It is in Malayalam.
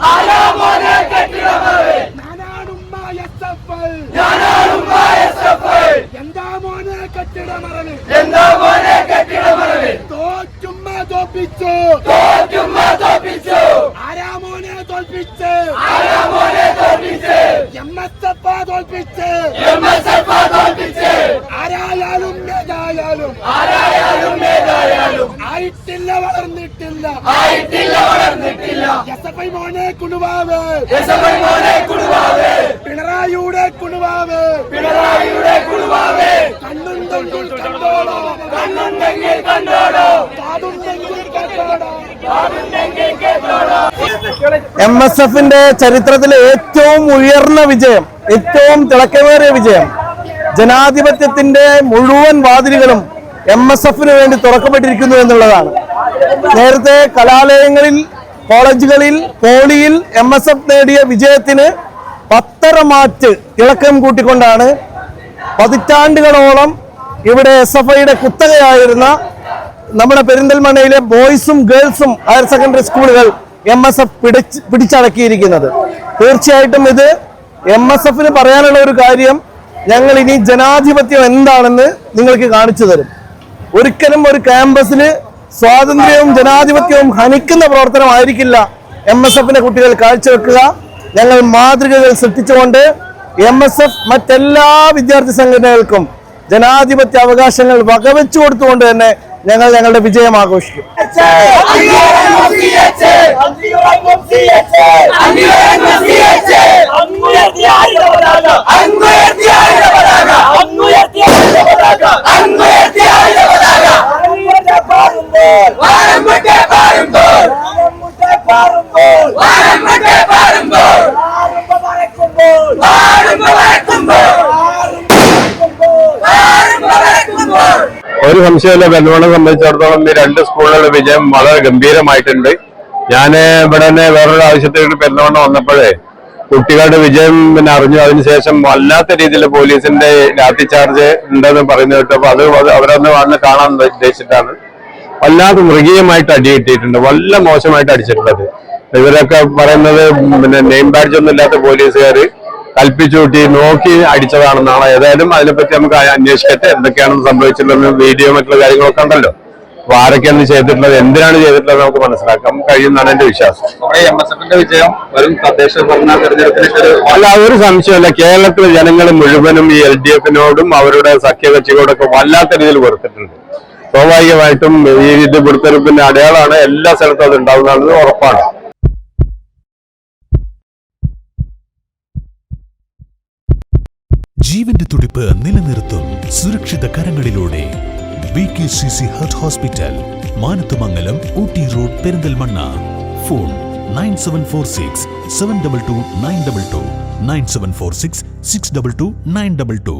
Alamo, ആയിട്ടില്ല വളർന്നിട്ടില്ല. മോനെ കുണുവാവ്. എസ്എഫ് മോനെ കുടുവാവേ പിണറായിയുടെ കുണുവാവ്. പിണറായിയുടെ കുടുവാവേ കണ്ണുണ്ടെങ്കിൽ കണ്ടോളോ. കണ്ണുണ്ടെങ്കിൽ കണ്ടോടോ കാതുണ്ടെങ്കിൽ കേട്ടോളോ. കാതുണ്ടെങ്കിൽ കേട്ടോടോ എം എസ് എഫിന്റെ ചരിത്രത്തിലെ ഏറ്റവും ഉയർന്ന വിജയം ഏറ്റവും തിളക്കമേറിയ വിജയം ജനാധിപത്യത്തിന്റെ മുഴുവൻ വാതിലുകളും എം എസ് എഫിന് വേണ്ടി തുറക്കപ്പെട്ടിരിക്കുന്നു എന്നുള്ളതാണ്. നേരത്തെ കലാലയങ്ങളിൽ കോളേജുകളിൽ പോളിയിൽ എം എസ് എഫ് നേടിയ വിജയത്തിന് പത്തര മാറ്റ് തിളക്കം കൂട്ടിക്കൊണ്ടാണ് പതിറ്റാണ്ടുകളോളം ഇവിടെ എസ് എഫ് ഐയുടെ കുത്തകയായിരുന്ന നമ്മുടെ പെരിന്തൽമണ്ണയിലെ ബോയ്സും ഗേൾസും ഹയർ സെക്കൻഡറി സ്കൂളുകൾ എം എസ് എഫ് പിടിച്ച് പിടിച്ചടക്കിയിരിക്കുന്നത്. തീർച്ചയായിട്ടും ഇത് എം എസ് എഫിന് പറയാനുള്ള ഒരു കാര്യം ഞങ്ങൾ ഇനി ജനാധിപത്യം എന്താണെന്ന് നിങ്ങൾക്ക് കാണിച്ചു തരും. ഒരിക്കലും ഒരു ക്യാമ്പസിൽ സ്വാതന്ത്ര്യവും ജനാധിപത്യവും ഹനിക്കുന്ന പ്രവർത്തനമായിരിക്കില്ല എം എസ് എഫിന്റെ കുട്ടികൾ കാഴ്ചവെക്കുക. ഞങ്ങൾ മാതൃകകൾ സൃഷ്ടിച്ചുകൊണ്ട് എം എസ് എഫ് മറ്റെല്ലാ വിദ്യാർത്ഥി സംഘടനകൾക്കും ജനാധിപത്യ അവകാശങ്ങൾ വകവെച്ചു കൊടുത്തുകൊണ്ട് തന്നെ ഞങ്ങൾ ഞങ്ങളുടെ വിജയം ആഘോഷിക്കും. ഒരു സംശയമില്ല ബന്ധുവിനെ സംബന്ധിച്ചിടത്തോളം ഈ രണ്ട് സ്കൂളുകളുടെ വിജയം വളരെ ഗംഭീരമായിട്ടുണ്ട്. ഞാൻ ഇവിടെ തന്നെ വേറൊരു ആവശ്യത്തിന് പെരുന്നവണ്ണം വന്നപ്പോഴേ കുട്ടികളുടെ വിജയം പിന്നെ അറിഞ്ഞു. അതിനുശേഷം വല്ലാത്ത രീതിയിൽ പോലീസിന്റെ ലാത്തി ചാർജ് ഉണ്ടെന്ന് പറയുന്നത് കേട്ടപ്പോൾ അത് അവരൊന്ന് വന്ന് കാണാൻ ഉദ്ദേശിച്ചിട്ടാണ്. വല്ലാതെ മൃഗീയമായിട്ട് അടി കിട്ടിയിട്ടുണ്ട്. വല്ല മോശമായിട്ട് അടിച്ചിട്ടുള്ളത്. ഇവരൊക്കെ പറയുന്നത് പിന്നെ നെയിം ബാഡ്ജ് ഒന്നും ഇല്ലാത്ത പോലീസുകാർ കൽപ്പിച്ചു കൂട്ടി നോക്കി അടിച്ചതാണെന്നാണ്. ഏതായാലും അതിനെപ്പറ്റി നമുക്ക് അന്വേഷിക്കട്ടെ. എന്തൊക്കെയാണ് സംഭവിച്ചിട്ടുള്ളത് വീഡിയോ മറ്റുള്ള കാര്യങ്ങളൊക്കെ ഉണ്ടല്ലോ. അപ്പൊ ആരൊക്കെയാണ് ചെയ്തിട്ടുള്ളത് എന്തിനാണ് ചെയ്തിട്ടുള്ളത് നമുക്ക് മനസ്സിലാക്കാൻ കഴിയുമെന്നാണ് എന്റെ വിശ്വാസം. അല്ല. ഒരു സംശയമല്ല. കേരളത്തിലെ ജനങ്ങൾ മുഴുവനും ഈ എൽ ഡി എഫിനോടും അവരുടെ സഖ്യകക്ഷികളോടൊക്കെ വല്ലാത്ത രീതിയിൽ വെറുത്തിട്ടുണ്ട്. സ്വാഭാവികമായിട്ടും ഈ ഇത് പിടുത്തെടുപ്പിന്റെ അടയാളമാണ് എല്ലാ സ്ഥലത്തും അത് ഉണ്ടാവുന്നത് ഉറപ്പാണ്. ജീവന്റെ തുടിപ്പ് നിലനിർത്തും സുരക്ഷിത കരങ്ങളിലൂടെ. B K C C heart hospital Manathumangalam Ooty road Perinthalmanna. Phone nine seven four six seven double two nine double two nine seven four six six double two nine double two.